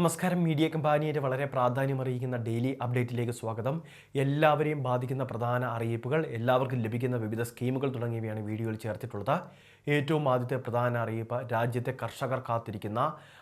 നമസ്കാരം. മീഡിയ കമ്പാനിയുടെ വളരെ പ്രാധാന്യമറിയിക്കുന്ന ഡെയിലി അപ്ഡേറ്റിലേക്ക് സ്വാഗതം. എല്ലാവരെയും ബാധിക്കുന്ന പ്രധാന അറിയിപ്പുകൾ എല്ലാവർക്കും ലഭിക്കുന്ന വിവിധ സ്കീമുകൾ തുടങ്ങിയവയാണ് വീഡിയോയിൽ ചേർത്തിട്ടുള്ളത്. ഏറ്റവും ആദ്യത്തെ പ്രധാന അറിയിപ്പ് രാജ്യത്തെ കർഷകർ കാത്തിരിക്കുന്ന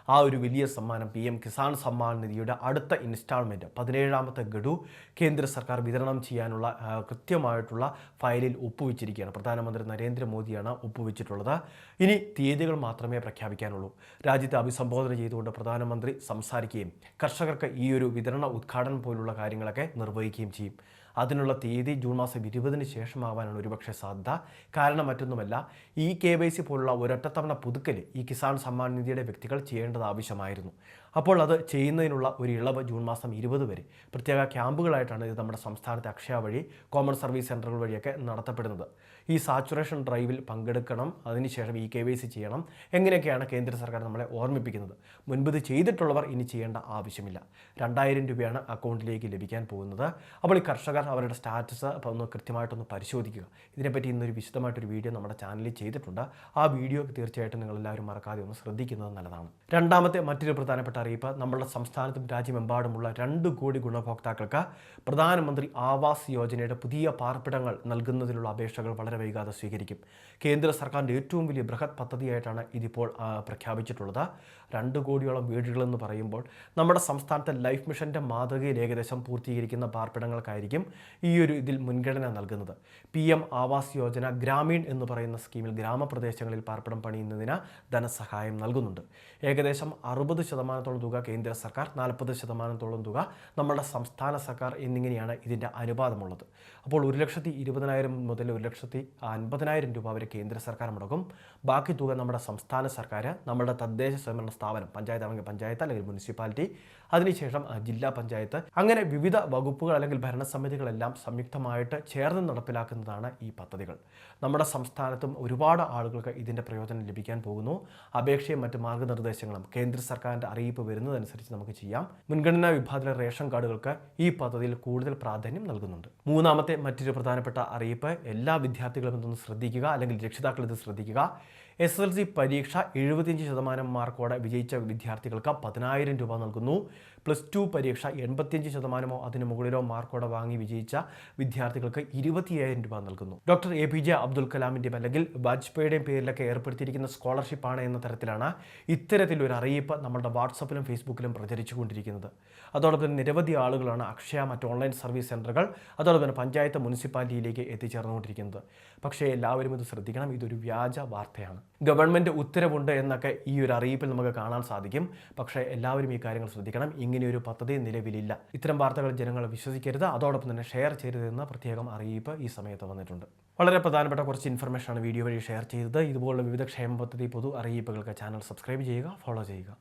ആ ഒരു വലിയ സമ്മാനം പി എം കിസാൻ സമ്മാൻ നിധിയുടെ അടുത്ത ഇൻസ്റ്റാൾമെന്റ് പതിനേഴാമത്തെ ഗഡു കേന്ദ്ര സർക്കാർ വിതരണം ചെയ്യാനുള്ള കൃത്യമായിട്ടുള്ള ഫയലിൽ ഒപ്പുവെച്ചിരിക്കുകയാണ്. പ്രധാനമന്ത്രി നരേന്ദ്രമോദിയാണ് ഒപ്പുവെച്ചിട്ടുള്ളത്. ഇനി തീയതികൾ മാത്രമേ പ്രഖ്യാപിക്കാനുള്ളൂ. രാജ്യത്തെ അഭിസംബോധന ചെയ്തുകൊണ്ട് പ്രധാനമന്ത്രി സംസാരിക്കുകയും കർഷകർക്ക് ഈ ഒരു വിതരണ ഉദ്ഘാടനം പോലുള്ള കാര്യങ്ങളൊക്കെ നിർവഹിക്കുകയും ചെയ്യും. അതിനുള്ള തീയതി ജൂൺ മാസം ഇരുപതിന് ശേഷമാവാനാണ് ഒരുപക്ഷെ സാധ്യത. കാരണം മറ്റൊന്നുമല്ല ഈ കെ വൈ സി പോലുള്ള ഒരൊറ്റത്തവണ പുതുക്കൽ ഈ കിസാൻ സമ്മാൻ നിധിയുടെ വ്യക്തികൾ ചെയ്യേണ്ടത് ആവശ്യമായിരുന്നു. അപ്പോൾ അത് ചെയ്യുന്നതിനുള്ള ഒരു ഇളവ് ജൂൺ മാസം ഇരുപത് വരെ. പ്രത്യേക ക്യാമ്പുകളായിട്ടാണ് ഇത് നമ്മുടെ സംസ്ഥാനത്തെ അക്ഷയ വഴി കോമൺ സർവീസ് സെന്ററുകൾ വഴിയൊക്കെ നടത്തപ്പെടുന്നത്. ഈ സാച്ചുറേഷൻ ഡ്രൈവിൽ പങ്കെടുക്കണം അതിനുശേഷം ഈ കെ വൈ സി ചെയ്യണം. എങ്ങനെയൊക്കെയാണ് കേന്ദ്ര സർക്കാർ നമ്മളെ ഓർമ്മിപ്പിക്കുന്നത്? മുൻപ് ഇത് ചെയ്തിട്ടുള്ളവർ ഇനി ചെയ്യേണ്ട ആവശ്യമില്ല. രണ്ടായിരം രൂപയാണ് അക്കൗണ്ടിലേക്ക് ലഭിക്കാൻ പോകുന്നത്. അപ്പോൾ ഈ കർഷകർ അവരുടെ സ്റ്റാറ്റസ് അപ്പോൾ ഒന്ന് കൃത്യമായിട്ടൊന്ന് പരിശോധിക്കുക. ഇതിനെപ്പറ്റി ഇന്നൊരു വിശദമായിട്ടൊരു വീഡിയോ നമ്മുടെ ചാനലിൽ ചെയ്തിട്ടുണ്ട്. ആ വീഡിയോ തീർച്ചയായിട്ടും നിങ്ങളെല്ലാവരും മറക്കാതെ ഒന്ന് ശ്രദ്ധിക്കുന്നത് നല്ലതാണ്. രണ്ടാമത്തെ മറ്റൊരു പ്രധാനപ്പെട്ട അറിയിപ്പ് നമ്മുടെ സംസ്ഥാനത്തും രാജ്യമെമ്പാടുമുള്ള രണ്ട് കോടി ഗുണഭോക്താക്കൾക്ക് പ്രധാനമന്ത്രി ആവാസ് യോജനയുടെ പുതിയ പാർപ്പിടങ്ങൾ നൽകുന്നതിനുള്ള അപേക്ഷകൾ വളരെ വൈകാതെ സ്വീകരിക്കും. കേന്ദ്ര സർക്കാരിന്റെ ഏറ്റവും വലിയ ബൃഹത് പദ്ധതിയായിട്ടാണ് ഇതിപ്പോൾ പ്രഖ്യാപിച്ചിട്ടുള്ളത്. രണ്ട് കോടിയോളം വീടുകളെന്ന് പറയുമ്പോൾ നമ്മുടെ സംസ്ഥാനത്തെ ലൈഫ് മിഷന്റെ മാതൃകയിൽ ഏകദേശം പൂർത്തീകരിക്കുന്ന പാർപ്പിടങ്ങൾക്കായിരിക്കും ഈ ഒരു ഇതിൽ മുൻഗണന നൽകുന്നത്. പി എം ആവാസ് യോജന ഗ്രാമീൺ എന്ന് പറയുന്ന സ്കീമിൽ ഗ്രാമപ്രദേശങ്ങളിൽ പാർപ്പിടം പണിയുന്നതിന് ധനസഹായം നൽകുന്നുണ്ട്. ഏകദേശം അറുപത് ശതമാനത്തോളം തുക കേന്ദ്ര സർക്കാർ നാൽപ്പത് ശതമാനത്തോളം തുക നമ്മുടെ സംസ്ഥാന സർക്കാർ എന്നിങ്ങനെയാണ് ഇതിന്റെ അനുപാതമുള്ളത്. അപ്പോൾ ഒരു ലക്ഷത്തി ഇരുപതിനായിരം മുതൽ ഒരു ലക്ഷത്തി അൻപതിനായിരം രൂപ വരെ കേന്ദ്ര സർക്കാർ മുടക്കും. ബാക്കി തുക നമ്മുടെ സംസ്ഥാന സർക്കാർ നമ്മുടെ തദ്ദേശ സ്വയംഭരണ സ്ഥാപനം പഞ്ചായത്ത് അല്ലെങ്കിൽ പഞ്ചായത്ത് അല്ലെങ്കിൽ മുനിസിപ്പാലിറ്റി അതിനുശേഷം ജില്ലാ പഞ്ചായത്ത് അങ്ങനെ വിവിധ വകുപ്പുകൾ അല്ലെങ്കിൽ ഭരണസമിതികളെല്ലാം സംയുക്തമായിട്ട് ചേർന്ന് നടപ്പിലാക്കുന്നതാണ് ഈ പദ്ധതികൾ. നമ്മുടെ സംസ്ഥാനത്തും ഒരുപാട് ആളുകൾക്ക് ഇതിന്റെ പ്രയോജനം ലഭിക്കാൻ പോകുന്നു. അപേക്ഷയും മറ്റ് മാർഗനിർദ്ദേശങ്ങളും കേന്ദ്ര സർക്കാരിന്റെ അറിയിപ്പ് വരുന്നതനുസരിച്ച് നമുക്ക് ചെയ്യാം. മുൻഗണനാ വിഭാഗത്തിലെ റേഷൻ കാർഡുകൾക്ക് ഈ പദ്ധതിയിൽ കൂടുതൽ പ്രാധാന്യം നൽകുന്നുണ്ട്. മൂന്നാമത്തെ മറ്റൊരു പ്രധാനപ്പെട്ട അറിയിപ്പ് എല്ലാ വിദ്യാർത്ഥികളും ഇതൊന്ന് ശ്രദ്ധിക്കുക അല്ലെങ്കിൽ രക്ഷിതാക്കൾ ഇത് ശ്രദ്ധിക്കുക. എസ് എൽ സി പരീക്ഷ എഴുപത്തിയഞ്ച് ശതമാനം മാർക്കോടെ വിജയിച്ച വിദ്യാർത്ഥികൾക്ക് പതിനായിരം രൂപ നൽകുന്നു. പ്ലസ് ടു പരീക്ഷ എൺപത്തിയഞ്ച് ശതമാനമോ അതിനു മുകളിലോ മാർക്കോടെ വാങ്ങി വിജയിച്ച വിദ്യാർത്ഥികൾക്ക് ഇരുപത്തിയായിരം രൂപ നൽകുന്നു. Doctor A P J Abdul കലാമിന്റെയും അല്ലെങ്കിൽ വാജ്പേയിയുടെയും പേരിലൊക്കെ ഏർപ്പെടുത്തിയിരിക്കുന്ന സ്കോളർഷിപ്പാണ് എന്ന തരത്തിലാണ് ഇത്തരത്തിലൊരു അറിയിപ്പ് നമ്മുടെ വാട്സപ്പിലും ഫേസ്ബുക്കിലും പ്രചരിച്ചുകൊണ്ടിരിക്കുന്നത്. അതോടൊപ്പം തന്നെ നിരവധി ആളുകളാണ് അക്ഷയ മറ്റ് ഓൺലൈൻ സർവീസ് സെന്ററുകൾ അതോടൊപ്പം തന്നെ പഞ്ചായത്ത് മുനിസിപ്പാലിറ്റിയിലേക്ക് എത്തിച്ചേർന്നുകൊണ്ടിരിക്കുന്നത്. പക്ഷേ എല്ലാവരും ഇത് ശ്രദ്ധിക്കണം. ഇതൊരു വ്യാജ വാർത്തയാണ്. ഗവൺമെന്റ് ഉത്തരവുണ്ട് എന്നൊക്കെ ഈ ഒരു അറിയിപ്പിൽ നമുക്ക് കാണാൻ സാധിക്കും. പക്ഷേ എല്ലാവരും ഈ കാര്യങ്ങൾ ശ്രദ്ധിക്കണം. ഇങ്ങനെയൊരു പദ്ധതി നിലവിലില്ല. ഇത്തരം വാർത്തകൾ ജനങ്ങൾ വിശ്വസിക്കരുത്. അതോടൊപ്പം തന്നെ ഷെയർ ചെയ്യരുതെന്ന് പ്രത്യേകം അറിയിപ്പ് ഈ സമയത്ത് വന്നിട്ടുണ്ട്. വളരെ പ്രധാനപ്പെട്ട കുറച്ച് ഇൻഫർമേഷനാണ് വീഡിയോ വഴി ഷെയർ ചെയ്തത്. ഇതുപോലുള്ള വിവിധ ക്ഷേമ പദ്ധതി പൊതു അറിയിപ്പുകൾക്ക് ചാനൽ സബ്സ്ക്രൈബ് ചെയ്യുക ഫോളോ ചെയ്യുക.